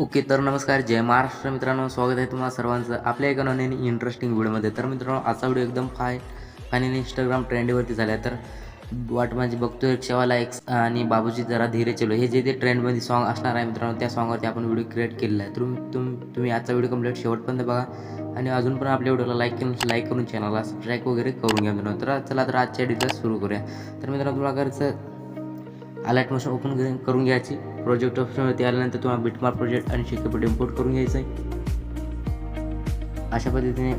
Okay तर नमस्कार जय महाराष्ट्र मित्रांनो स्वागत आहे तुम्हाला सर्वांचं आपल्या एका नवीन इंटरेस्टिंग व्हिडिओमध्ये तर मित्रांनो आजचा व्हिडिओ एकदम फाय फायनली इंस्टाग्राम ट्रेंडवरती झाला आहे तर वाट माझी बघतो रिक्षावाला एक आणि बाबूजी जरा धीरे चलो हे जे ते ट्रेंडमध्ये सॉन्ग असणार आहे मित्रांनो त्या सॉंगवरती आपण व्हिडिओ क्रिएट केलेला आहे. तुम्ही तुम तुम्ही आजचा व्हिडिओ कंप्लीट शेवटपर्यंत बघा. आणि अजून पण आपल्या व्हिडिओला लाईक करून लाईक करून चॅनलला सबस्क्राईब वगैरे करून घ्या मित्रांनो. तर चला तर आजच्या डिटेल्स सुरू करूया. तर मित्रांनो तुम्हाला करायचं अलर्ट मोशन ओपन करून करून घ्यायची. प्रोजेक्ट ऑप्शनवरती आल्यानंतर तुम्हाला बिटमार्क प्रोजेक्ट आणि शिकेपट इम्पोर्ट करून घ्यायचं आहे. अशा पद्धतीने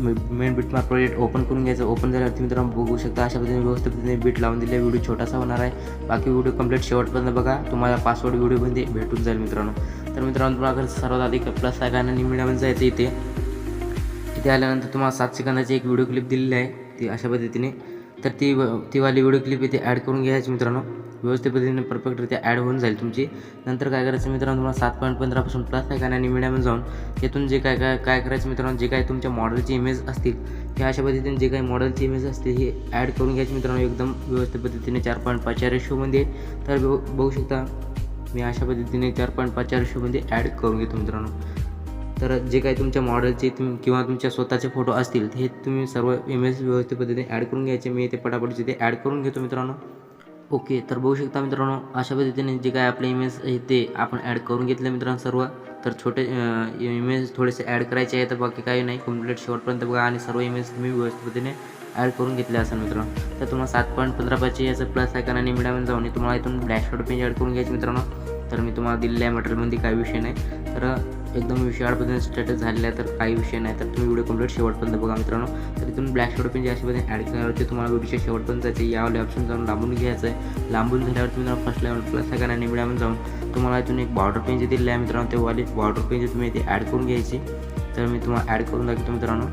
मेन बिटमार्क प्रोजेक्ट ओपन करून घ्यायचं. ओपन झाल्यावरती मित्रांनो बघू शकता अशा पद्धतीने व्यवस्थित पद्धतीने बीट लावून दिले व्हिडिओ छोटासा होणार आहे. बाकी व्हिडिओ कंप्लीट शेवटपर्यंत बघा. तुम्हाला पासवर्ड व्हिडिओमध्ये भेटून जाईल मित्रांनो. तर मित्रांनो तुम्हाला सर्वात आधी प्लस आहे आणि मिळावून जायचं इथे. इथे आल्यानंतर तुम्हाला सात सेकंदाची एक व्हिडिओ क्लिप दिलेली आहे. ती अशा पद्धतीने तर ती ती वाली व्हिडिओ क्लिप इथे ॲड करून घ्यायची मित्रांनो. व्यवस्थित पद्धतीने परफेक्टरित्या ॲड होऊन जाईल तुमची. नंतर काय करायचं मित्रांनो तुम्हाला सात पॉईंट पंधरापासून प्लस आहे आणि मीडियामध्ये जाऊन येथून जे काय काय काय करायचं मित्रांनो जे काय तुमच्या मॉडेलची इमेज असतील हे अशा पद्धतीने जे काही मॉडेलची इमेज असते हे ॲड करून घ्यायची मित्रांनो. एकदम व्यवस्थित पद्धतीने चार पॉईंट पाचच्या रेशोमध्ये तर बघू बघू शकता मी अशा पद्धतीने चार पॉईंट पाचच्या रेशोमध्ये ॲड करून घेतो मित्रांनो. तर जे काही तुमच्या मॉडेलचे तुम किंवा तुमच्या स्वतःचे फोटो असतील हे तुम्ही सर्व इमेज व्यवस्थित पद्धतीने ॲड करून घ्यायचे. मी ते पटापट ते ॲड करून घेतो मित्रांनो. ओके तर बघू शकता मित्रांनो अशा पद्धतीने जे काय आपले इमेज आहे ते आपण ॲड करून घेतले मित्रांनो सर्व. तर छोटे इमेज थोडेसे ॲड करायचे आहे तर बाकी काही नाही. कंप्लीट शेवटपर्यंत बघा आणि सर्व इमेज तुम्ही व्यवस्थित पद्धतीने ॲड करून घेतले असेल मित्रांनो. तर तुम्हाला सात पॉईंट पंधरा पाचशे याचं प्लस आहे आणि मिडियम जाऊन तुम्हाला इथून डॅशबोर्ड पेज ॲड करून घ्यायचे मित्रांनो. तर मी तुम्हाला दिलेल्या मटेरियलमध्ये काही विषय नाही. तर एकदम विषयाड पद्धतीने स्टेटस झालेला आहे तर काही विषय नाही. तर तुम्ही व्हिडिओ कंप्लीट शेवटपर्यंत बघा मित्रांनो. तर इथून ब्लॅक शॉर्ट पेन अशा पद्धतीने ॲड करण्यावरती तुम्हाला व्हिडिओच्या शेवटपर्यंत जायचे यावाले ऑप्शन जाऊन लांबून घ्यायचं आहे लांबून झाल्यावर तुम्ही फर्स्ट लेवल प्लस सेकंड आणि मिडियम जाऊन तुम्हाला इथून एक बॉर्डर पेन जे दिलेलं आहे मित्रांनो ते वाली बॉर्डर पेन जे तुम्ही इथे ॲड करून घ्यायची. तर मी तुम्हाला ॲड करून दाखवतो मित्रांनो.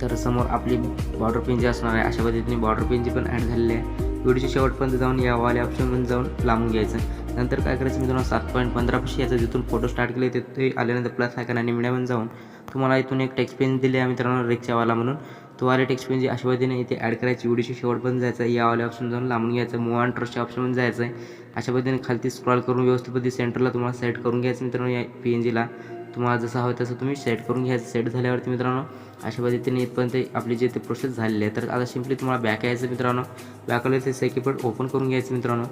तर समोर आपली बॉर्डर पेन जी असणार आहे अशा पद्धतीने बॉर्डर पेन जी पण ॲड झालेली आहे व्हिडिओच्या शेवटपर्यंत जाऊन या वाले ऑप्शनमध्ये जाऊन लांबून घ्यायचं नंतर काय करायचं मित्रांनो सात पॉईंट पंधरापाशी याचा जिथून फोटो स्टार्ट केले ते आल्यानंतर प्लस आयकन आणि मिडियामध्ये जाऊन तुम्हाला इथून एक टेक्स्ट पेन दिले आहे मित्रांनो रिक्षावाला म्हणून. तो वाले टेक्स्ट पेन जी अशा पद्धतीने इथे ॲड करायची व्हिडिओच्या शेवटपर्यंत जायचं आहे. वाले ऑप्शन जाऊन लांबून घ्यायचं मूव अँड ट्रस्टच्या ऑप्शनमध्ये जायचं आहे. अशा पद्धतीने खालती स्क्रॉल करून व्यवस्थित पद्धती सेंटरला तुम्हाला सेट करून घ्यायचं मित्रांनो या पी एन जीला तुम्हाला जसं हवं तसं तुम्ही सेट करून घ्यायचं. सेट झाल्यावरती मित्रांनो अशा पद्धतीने इथपर्यंत आपली जे ते प्रोसेस झालेली आहे. तर आता सिम्पली तुम्हाला बॅक यायचं मित्रांनो. बॅकला ते सेकीपट ओपन करून घ्यायचं मित्रांनो.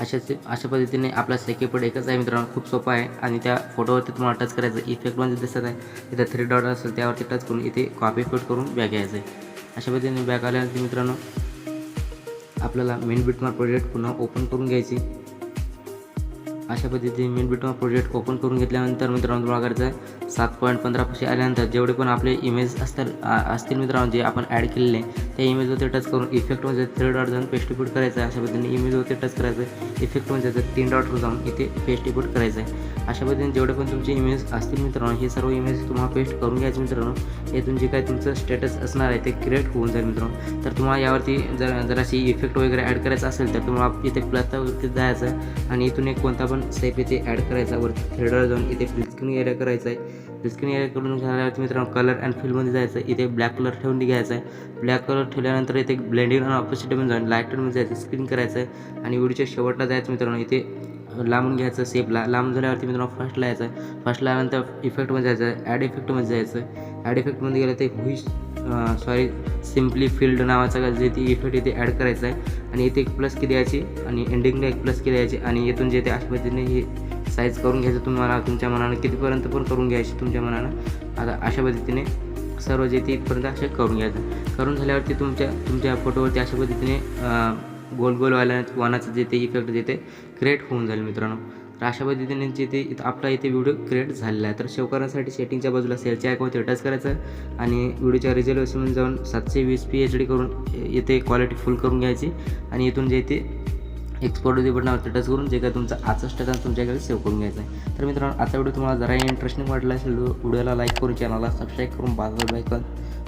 अशा अशा पद्धतीने आपला सेकेपड एकच आहे मित्रांनो खूप सोपा आहे. आणि त्या फोटोवरती तुम्हाला टच करायचं इफेक्ट म्हणजे दिसत आहे इथं थ्री डॉट असेल त्यावरती टच करून इथे कॉपी पेट करून बॅग घ्यायचं आहे. अशा पद्धतीने बॅग आल्यानंतर मित्रांनो आपल्याला मेन बिटमार्क प्रोजेक्ट पुन्हा ओपन करून घ्यायची. अशा पद्धतीने मेन बिटमार्क प्रोजेक्ट ओपन करून घेतल्यानंतर मित्रांनो तुम्हाला करायचं सात पॉईंट पंधरा पैसे आल्यानंतर जेवढे पण आपले इमेज असतील असतील मित्रांनो जे आपण ॲड केलेले त्या इमेजवरती टच करून इफेक्टमध्ये थ्री डॉट जाऊन पेस्टिपूट करायचं आहे. अशा पद्धतीने इमेजवरती टच करायचं आहे इफेक्टमध्ये म्हणजे जर तीन डॉटवर जाऊन इथे पेस्टिपूट करायचं आहे. अशा पद्धतीने जेवढे पण तुमचे इमेज असतील मित्रांनो हे सर्व इमेज तुम्हाला पेस्ट करून घ्यायचे मित्रांनो. हे जे काय तुमचं स्टेटस असणार आहे ते क्रिएट होऊन जाईल मित्रांनो. तर तुम्हाला यावरती जर जराशी इफेक्ट वगैरे ॲड करायचं असेल तर तुम्हाला इथे प्लसवरती जायचं आणि इथून एक कोणता पण सेप इथे ॲड करायचा. वरती थ्रेडर जाऊन इथे स्क्रीन एरिया करायचा आहे स्क्रीन एरिया करून झाल्यावरती मित्रांनो कलर अँड फिलमध्ये जायचं इथे ब्लॅक कलर ठेवून घ्यायचा आहे ब्लॅक कलर ठेवल्यानंतर इथे ब्लेंडिंग आणि ऑपोजिटमध्ये जाऊन लायटरमध्ये जायचं. स्क्रीन करायचं आहे आणि व्हिडिओच्या शेवटला जायचं मित्रांनो. इथे लांबून घ्यायचं सेपला लांब झाल्यावरती मित्रांनो फर्स्टला यायचं फर्स्टला आल्यानंतर इफेक्टमध्ये जायचं ॲड इफेक्टमध्ये जायचं ॲड इफेक्टमध्ये गेलं ते हुईस सॉरी सिम्पली फील्ड नावाचा जे ती इफेक्ट इथे ॲड करायचं आहे. आणि इथे एक प्लस की द्यायची आणि एंडिंगला एक प्लस की द्यायची. आणि येथून जे ते अशा पद्धतीने हे साईज करून घ्यायचं तुम्हाला तुमच्या मनानं कितीपर्यंत पण करून घ्यायची तुमच्या मनानं. आता अशा पद्धतीने सर्व जे ते इथपर्यंत असे करून घ्यायचं. करून झाल्यावरती तुमच्या तुमच्या फोटोवरती अशा पद्धतीने गोल गोल वाल्या वानाचं जे ते इफेक्ट जे ते क्रिएट होऊन जाईल मित्रांनो. तर अशा पद्धतीने जिथे ते इथं आपला इथे व्हिडिओ क्रिएट झालेला आहे. तर सेव्ह करण्यासाठी सेटिंगच्या बाजूला सेलच्या आयकॉनवरती टच करायचं. आणि व्हिडिओच्या रिझोल्युशन जाऊन सातशे वीस पी एच डी करून येथे क्वालिटी फुल करून घ्यायची. आणि इथून जे ते एक्सपोर्ट होते बटनावरती टच करून जे काय तुमचा आजचा स्टेटस तुमच्याकडे सेव्ह करून घ्यायचा आहे. तर मित्रांनो आजचा व्हिडिओ तुम्हाला जरा इंटरेस्टिंग वाटला असेल व्हिडिओला लाईक करून चॅनलला सबस्क्राईब करून बाजूला लाईक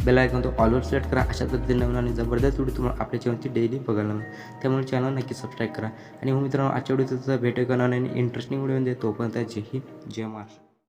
बेल आयकॉन तो ऑलवर सिलेक्ट करा. अशा पद्धतीने नवीन आणि जबरदस्त व्हिडिओ तुम्हाला आपल्या चॅनलची डेली बघायला मिळेल. त्यामुळे चॅनल नक्की सबस्क्राईब करा. आणि हो मित्रांनो आजच्या व्हिडिओचा भेट करणार आणि इंटरेस्टिंग व्हिडिओ देतो पण जय हिंद जय महाराष्ट्र.